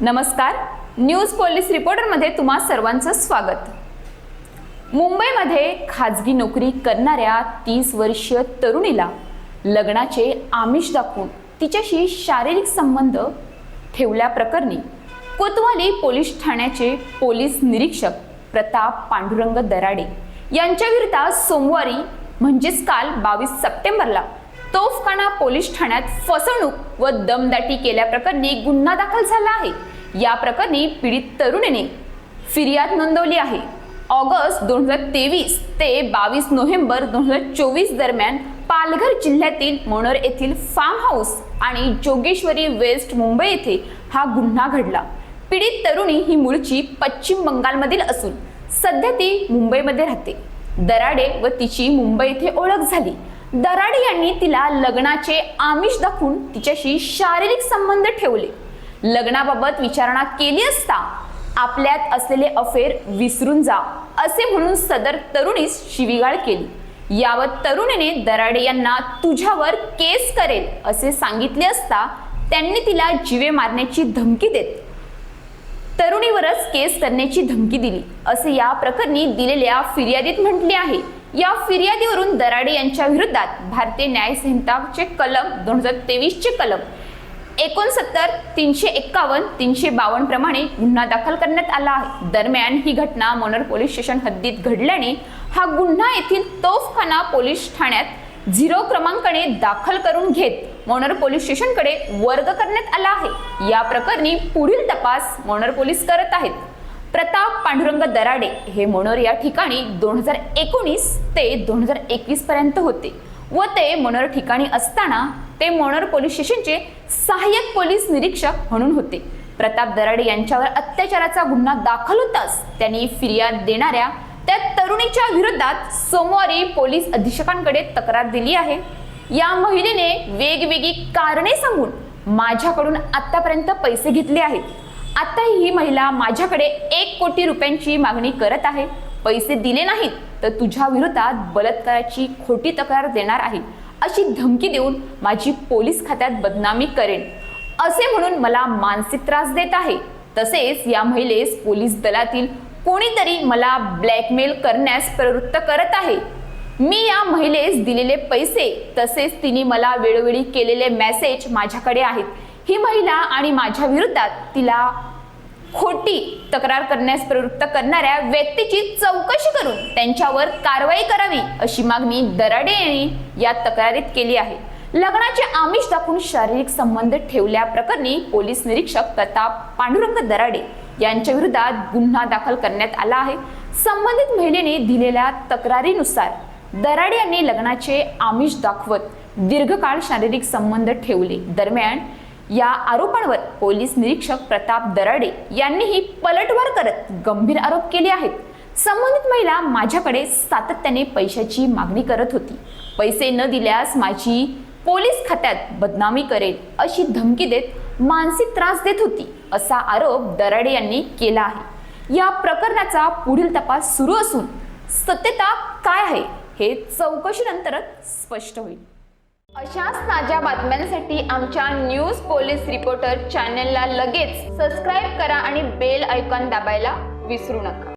नमस्कार. News police रिपोर्टरमध्ये तुम्हा सर्वांचं स्वागत. मुंबईमध्ये खाजगी नोकरी करणाऱ्या तीस वर्षीय तरुणीला लग्नाचे आमिष दाखवून तिच्याशी शारीरिक संबंध ठेवल्याप्रकरणी कोतवाली पोलीस ठाण्याचे पोलीस निरीक्षक प्रताप पांडुरंग दराडे यांच्या सोमवारी म्हणजेच काल बावीस सप्टेंबरला तोफखाना पोलीस ठाण्यात फसवणूक व दमदाटी केल्याप्रकरणी गुन्हा दाखल झाला आहे. या प्रकरणी पीडित तरुणीने फिर्याद नोंदवली आहे. ऑगस्ट दोन हजार तेवीस ते बावीस नोव्हेंबर दोन हजार चोवीस दरम्यान पालघर जिल्ह्यातील मोनर येथील फार्म हाऊस आणि जोगेश्वरी वेस्ट मुंबई येथे हा गुन्हा घडला. पीडित तरुणी ही मूळची पश्चिम बंगालमधील असून सध्या ती मुंबईमध्ये राहते. दराडे व तिची मुंबई येथे ओळख झाली. दराडे यांनी तिला लग्नाचे आमिष दाखवून तिच्याशी शारीरिक संबंध ठेवले. लग्नाबाबत विचारणा केली असता आपल्यात असलेले अफेअर विसरून जा असे म्हणून सदर तरुणीस शिवीगाळ केली. यावत तरुणीने दराडे यांना तुझ्यावर केस करेल असे सांगितले असता त्यांनी तिला जीवे मारण्याची धमकी देत तरुणीवरच केस करण्याची धमकी दिली. असे या प्रकरणी दिलेल्या फिर्यादीत म्हटले आहे. या फिर्यादीवरून दराडे यांच्या विरोधात भारतीय न्याय संहिताचे कलम दोन हजार तेवीसचे कलम एकोणसत्तर तीनशे एक्कावन्न तीनशे बावन्न प्रमाणे गुन्हा दाखल करण्यात आला आहे. दरम्यान ही घटना मोनर पोलीस स्टेशन हद्दीत घडल्याने हा गुन्हा येथील तोफखाना पोलीस ठाण्यात झिरो क्रमांकाने दाखल करून घेत. मोनर पोलीस स्टेशनकडे वर्ग करण्यात आला आहे. या प्रकरणी पुढील तपास मोनर पोलीस करत आहेत. प्रताप पांडुरंग दराडे हे मोनोर या ठिकाणी दोन हजार एकोणीस ते दोन हजार एकवीस पर्यंत होते व ते मोनोर ठिकाणी असताना ते मोनोर पोलीस स्टेशनचे सहाय्यक पोलीस निरीक्षक म्हणून होते. प्रताप दराडे यांच्यावर अत्याचाराचा गुन्हा दाखल होताच त्यांनी फिर्याद देणाऱ्या तरुणीच्या विरोधात सोमवारी पोलीस अधीक्षकांकडे तक्रार दिली आहे. या महिलेने वेगवेगळी कारणे सांगून माझ्याकडून आतापर्यंत पैसे घेतले आहेत. आता ही महिला माझ्याकडे एक कोटी रुपयांची मागणी करत आहे. पैसे दिले नाहीत तर तुझ्या विरोधात बलात्काराची खोटी तक्रार देणार आहे अशी धमकी देऊन माझी पोलीस खात्यात बदनामी करेन. असे म्हणून मला मानसिक त्रास देत आहे. तसेच या महिलेस पोलीस दलातील कोणीतरी मला ब्लॅकमेल करण्यास प्रवृत्त करत आहे. मी या महिलेस दिलेले पैसे तसेच तिने मला वेळोवेळी केलेले मेसेज माझ्याकडे आहेत. ही महिला आणि माझ्या विरोधात तिला खोटी तक्रार करण्यास प्रवृत्त करणाऱ्या व्यक्तीची चौकशी करून त्यांच्यावर कारवाई करावी अशी मागणी दराडे यांनी या तक्रारीत केली आहे. लग्नाचे आमिष दाखवून शारीरिक संबंध ठेवल्याप्रकरणी पोलीस निरीक्षक प्रताप पांडुरंग दराडे यांच्या विरोधात गुन्हा दाखल करण्यात आला आहे. संबंधित महिलेने दिलेल्या तक्रारीनुसार दराडे यांनी लग्नाचे आमिष दाखवत दीर्घकाळ शारीरिक संबंध ठेवले. दरम्यान या आरोपांवर पोलीस निरीक्षक प्रताप दराडे यांनीही पलटवार करत गंभीर आरोप केले आहेत. संबंधित महिला माझ्याकडे सातत्याने पैशाची मागणी करत होती. पैसे न दिल्यास माझी पोलीस खात्यात बदनामी करेल अशी धमकी देत मानसिक त्रास देत होती असा आरोप दराडे यांनी केला आहे. या प्रकरणाचा पुढील तपास सुरू असून सत्यता काय आहे हे चौकशीनंतरच स्पष्ट होईल. अशाच ताज्या बातम्यांसाठी आमच्या न्यूज पोलीस रिपोर्टर चॅनलला लगेच सबस्क्राईब करा आणि बेल ऐकॉन दाबायला विसरू नका.